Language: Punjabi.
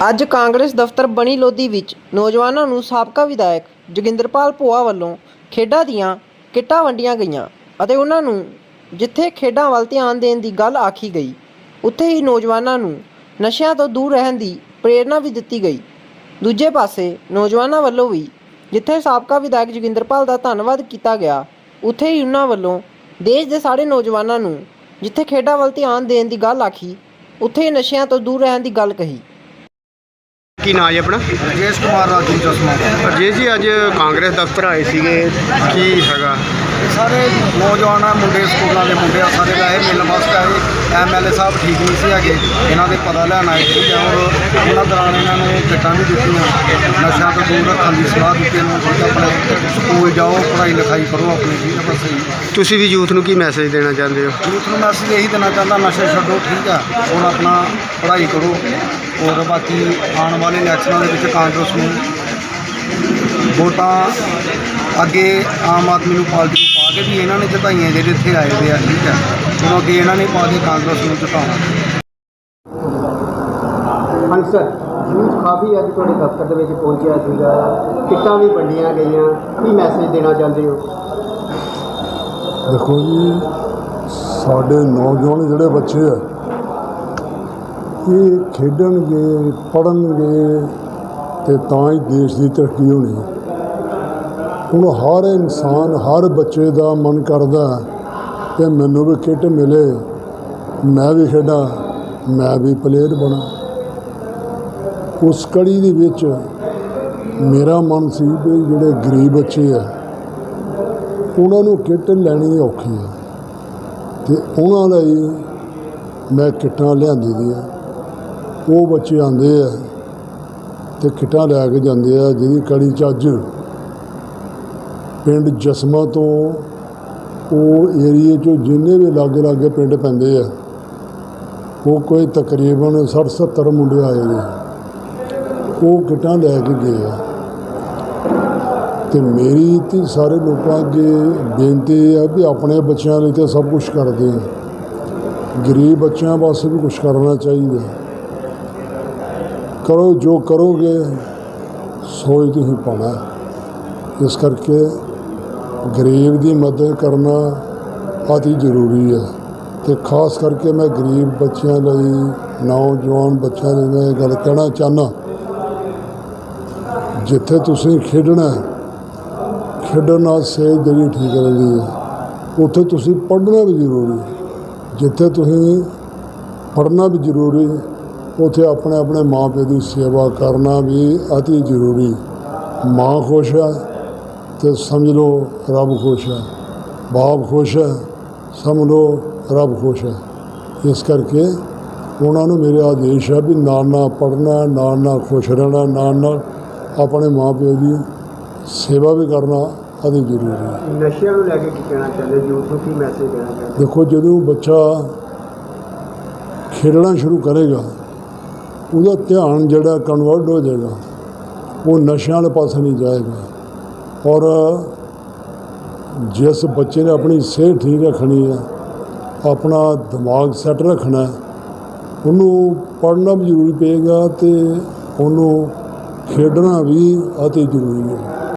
ਅੱਜ ਕਾਂਗਰਸ ਦਫ਼ਤਰ ਬਣੀ ਲੋਧੀ ਵਿੱਚ ਨੌਜਵਾਨਾਂ ਨੂੰ ਸਾਬਕਾ ਵਿਧਾਇਕ ਜੋਗਿੰਦਰਪਾਲ ਭੋਆ ਵੱਲੋਂ ਖੇਡਾਂ ਦੀਆਂ ਕਿੱਟਾਂ ਵੰਡੀਆਂ ਗਈਆਂ ਅਤੇ ਉਹਨਾਂ ਨੂੰ ਜਿੱਥੇ ਖੇਡਾਂ ਵੱਲ ਧਿਆਨ ਦੇਣ ਦੀ ਗੱਲ ਆਖੀ ਗਈ, ਉੱਥੇ ਹੀ ਨੌਜਵਾਨਾਂ ਨੂੰ ਨਸ਼ਿਆਂ ਤੋਂ ਦੂਰ ਰਹਿਣ ਦੀ ਪ੍ਰੇਰਣਾ ਵੀ ਦਿੱਤੀ ਗਈ। ਦੂਜੇ ਪਾਸੇ ਨੌਜਵਾਨਾਂ ਵੱਲੋਂ ਵੀ ਜਿੱਥੇ ਸਾਬਕਾ ਵਿਧਾਇਕ ਜੋਗਿੰਦਰਪਾਲ ਦਾ ਧੰਨਵਾਦ ਕੀਤਾ ਗਿਆ, ਉੱਥੇ ਹੀ ਉਹਨਾਂ ਵੱਲੋਂ ਦੇਸ਼ ਦੇ ਸਾਰੇ ਨੌਜਵਾਨਾਂ ਨੂੰ ਜਿੱਥੇ ਖੇਡਾਂ ਵੱਲ ਧਿਆਨ ਦੇਣ ਦੀ ਗੱਲ ਆਖੀ, ਉੱਥੇ ਹੀ ਨਸ਼ਿਆਂ ਤੋਂ ਦੂਰ ਰਹਿਣ ਦੀ ਗੱਲ ਕਹੀ। ਕੀ ਨਾਂ ਜੀ ਆਪਣਾ? ਰਜੇਸ਼ ਕੁਮਾਰ ਰਾਜੂ ਚਸ਼ਮਾ। ਅਜੇ ਜੀ ਅੱਜ ਕਾਂਗਰਸ ਦਫ਼ਤਰ ਆਏ ਸੀਗੇ। ਕੀ ਹੈਗਾ? ਇਹ ਸਾਰੇ ਨੌਜਵਾਨ ਆ ਮੁੰਡੇ ਸਕੂਲਾਂ ਦੇ ਮੁੰਡੇ ਆ ਸਾਰੇ ਵੈਸੇ ਮਿਲਣ ਵਾਸਤੇ ਆਏ ਐਮਐਲਏ ਸਾਹਿਬ ਠੀਕ ਨਹੀਂ ਸੀ ਹੈਗੇ ਇਹਨਾਂ ਦੇ ਪਤਾ ਲੈਣ ਆਏ ਸੀ ਔਰ ਉਹਨਾਂ ਦੌਰਾਨ ਇਹਨਾਂ ਨੂੰ ਕਿੱਟਾਂ ਵੀ ਦਿੱਤੀਆਂ। ਨਸ਼ਿਆਂ ਤੋਂ ਦੂਰ ਰੱਖਣ ਦੀ ਸਲਾਹ ਦਿੱਤੀ ਇਹਨਾਂ ਨੂੰ ਆਪਣੇ ਸਕੂਲ ਜਾਓ ਪੜ੍ਹਾਈ ਲਿਖਾਈ ਕਰੋ ਆਪਣੀ ਜੀ ਬਸ ਸਹੀ ਤੁਸੀਂ ਵੀ ਯੂਥ ਨੂੰ ਕੀ ਮੈਸੇਜ ਦੇਣਾ ਚਾਹੁੰਦੇ ਹੋ? ਯੂਥ ਨੂੰ ਮੈਸੇਜ ਇਹੀ ਦੇਣਾ ਚਾਹੁੰਦਾ ਨਸ਼ੇ ਛੱਡੋ ਠੀਕ ਆ। ਹੁਣ ਆਪਣਾ ਪੜ੍ਹਾਈ ਕਰੋ। ਔਰ ਬਾਕੀ ਆਉਣ ਵਾਲੇ ਇਲੈਕਸ਼ਨਾਂ ਦੇ ਵਿੱਚ ਕਾਂਗਰਸ ਨੂੰ ਵੋਟਾਂ ਅੱਗੇ ਆਮ ਆਦਮੀ ਨੂੰ ਪਾਰਟੀ ਨੂੰ ਪਾ ਕੇ ਵੀ ਇਹਨਾਂ ਨੇ ਜਿਤਾਈਆਂ ਜਿਹੜੇ ਇੱਥੇ ਆਏ ਦੇ ਆ ਠੀਕ ਹੈ। ਹੁਣ ਅੱਗੇ ਇਹਨਾਂ ਨੇ ਪਾ ਕੇ ਕਾਂਗਰਸ ਨੂੰ ਜਿਤਾਉਣਾ। ਹਾਂਜੀ ਸਰ ਯੂਥ ਕਾਫੀ ਅੱਜ ਤੁਹਾਡੇ ਦਫ਼ਤਰ ਦੇ ਵਿੱਚ ਪਹੁੰਚਿਆ ਸੀਗਾ। ਕਿੱਟਾਂ ਵੀ ਵੰਡੀਆਂ ਗਈਆਂ। ਕੀ ਮੈਸੇਜ ਦੇਣਾ ਚਾਹੁੰਦੇ ਹੋ? ਦੇਖੋ ਜੀ ਸਾਡੇ ਨੌਜਵਾਨ ਜਿਹੜੇ ਬੱਚੇ ਆ ਇਹ ਖੇਡਣਗੇ, ਪੜ੍ਹਨਗੇ ਅਤੇ ਤਾਂ ਹੀ ਦੇਸ਼ ਦੀ ਤਰੱਕੀ ਹੋਣੀ ਹੁਣ ਹਰ ਇਨਸਾਨ, ਹਰ ਬੱਚੇ ਦਾ ਮਨ ਕਰਦਾ ਕਿ ਮੈਨੂੰ ਵੀ ਕਿੱਟ ਮਿਲੇ, ਮੈਂ ਵੀ ਖੇਡਾਂ, ਮੈਂ ਵੀ ਪਲੇਅਰ ਬਣਾ। ਉਸ ਕੜੀ ਦੇ ਵਿੱਚ ਮੇਰਾ ਮਨ ਸੀ ਵੀ ਜਿਹੜੇ ਗਰੀਬ ਬੱਚੇ ਆ, ਉਹਨਾਂ ਨੂੰ ਕਿੱਟ ਲੈਣੀ ਔਖੀ ਹੈ ਤੇ ਉਹਨਾਂ ਲਈ ਮੈਂ ਕਿੱਟਾਂ ਲਿਆਂਦੀ ਦੀਆਂ। ਉਹ ਬੱਚੇ ਆਉਂਦੇ ਆ ਤੇ ਕਿੱਟਾਂ ਲੈ ਕੇ ਜਾਂਦੇ ਆ, ਜਿਹਦੀ ਕੜੀ ਚੱਜ। ਪਿੰਡ ਜਸਮਾ ਤੋਂ ਉਹ ਏਰੀਏ ਚੋਂ ਜਿੰਨੇ ਵੀ ਲਾਗੇ ਲਾਗੇ ਪਿੰਡ ਪੈਂਦੇ ਆ, ਉਹ ਕੋਈ ਤਕਰੀਬਨ 60 70 ਮੁੰਡੇ ਆਏ ਨੇ। ਉਹ ਕਿੱਟਾਂ ਲੈ ਕੇ ਗਏ ਆ। ਤੇ ਮੇਰੀ ਤੇ ਸਾਰੇ ਲੋਕਾਂ ਅੱਗੇ ਬੇਨਤੀ ਇਹ ਹੈ ਵੀ ਆਪਣੇ ਬੱਚਿਆਂ ਲਈ ਤੇ ਸਭ ਕੁਝ ਕਰਦੇ ਆ। ਗਰੀਬ ਬੱਚਿਆਂ ਵਾਸਤੇ ਵੀ ਕੁਝ ਕਰਨਾ ਚਾਹੀਦਾ। ਕਰੋ, ਜੋ ਕਰੋਗੇ, ਸੋਚ ਤੁਸੀਂ ਪਾਣਾ ਇਸ ਕਰਕੇ ਗਰੀਬ ਦੀ ਮਦਦ ਕਰਨਾ ਅਤੀ ਜ਼ਰੂਰੀ ਹੈ। ਤੇ ਖਾਸ ਕਰਕੇ ਮੈਂ ਗਰੀਬ ਬੱਚਿਆਂ ਲਈ, ਨੌਜਵਾਨ ਬੱਚਿਆਂ ਲਈ ਮੈਂ ਇਹ ਗੱਲ ਕਹਿਣਾ ਚਾਹਨਾ ਜਿੱਥੇ ਤੁਸੀਂ ਖੇਡਣਾ ਖੇਡਣ ਨਾਲ ਸਿਹਤ ਜਿਹੜੀ ਠੀਕ ਰਹਿੰਦੀ ਹੈ, ਉੱਥੇ ਤੁਸੀਂ ਪੜ੍ਹਨਾ ਵੀ ਜ਼ਰੂਰੀ ਜਿੱਥੇ ਤੁਸੀਂ ਪੜ੍ਹਨਾ ਵੀ ਜ਼ਰੂਰੀ ਉੱਥੇ ਆਪਣੇ ਆਪਣੇ ਮਾਂ ਪਿਓ ਦੀ ਸੇਵਾ ਕਰਨਾ ਵੀ ਅਤੀ ਜ਼ਰੂਰੀ। ਮਾਂ ਖੁਸ਼ ਹੈ ਤੇ ਸਮਝ ਲਓ ਰੱਬ ਖੁਸ਼ ਹੈ। ਬਾਪ ਖੁਸ਼ ਹੈ ਸਮਝ ਲਓ ਰੱਬ ਖੁਸ਼ ਹੈ। ਇਸ ਕਰਕੇ ਉਹਨਾਂ ਨੂੰ ਮੇਰੇ ਆਦੇਸ਼ ਹੈ ਵੀ ਨਾਲ ਨਾਲ ਪੜ੍ਹਨਾ ਨਾਲ ਨਾਲ ਖੁਸ਼ ਰਹਿਣਾ ਨਾਲ ਨਾਲ ਆਪਣੇ ਮਾਂ ਪਿਓ ਦੀ ਸੇਵਾ ਵੀ ਕਰਨਾ ਅਤੀ ਜ਼ਰੂਰੀ ਹੈ। ਨਸ਼ਿਆਂ ਨੂੰ ਲੈ ਕੇ ਕੀ ਕਹਿਣਾ ਚਾਹੁੰਦੇ ਯੂਥ ਨੂੰ ਕੀ ਮੈਸੇਜ ਦੇਣਾ ਚਾਹੁੰਦੇ ਦੇਖੋ ਜਦੋਂ ਬੱਚਾ ਖੇਡਣਾ ਸ਼ੁਰੂ ਕਰੇਗਾ ਉਹਦਾ ਧਿਆਨ ਜਿਹੜਾ ਕਨਵਰਟ ਹੋ ਜਾਏਗਾ ਉਹ ਨਸ਼ਿਆਂ ਵਾਲੇ ਪਾਸੇ ਨਹੀਂ ਜਾਏਗਾ। ਔਰ ਜਿਸ ਬੱਚੇ ਨੇ ਆਪਣੀ ਸਿਹਤ ਠੀਕ ਰੱਖਣੀ ਹੈ ਆਪਣਾ ਦਿਮਾਗ ਸੈੱਟ ਰੱਖਣਾ ਹੈ, ਉਹਨੂੰ ਪੜ੍ਹਨਾ ਵੀ ਜ਼ਰੂਰੀ ਪਏਗਾ ਤੇ ਉਹਨੂੰ ਖੇਡਣਾ ਵੀ ਅਤੀ ਜ਼ਰੂਰੀ ਹੈ।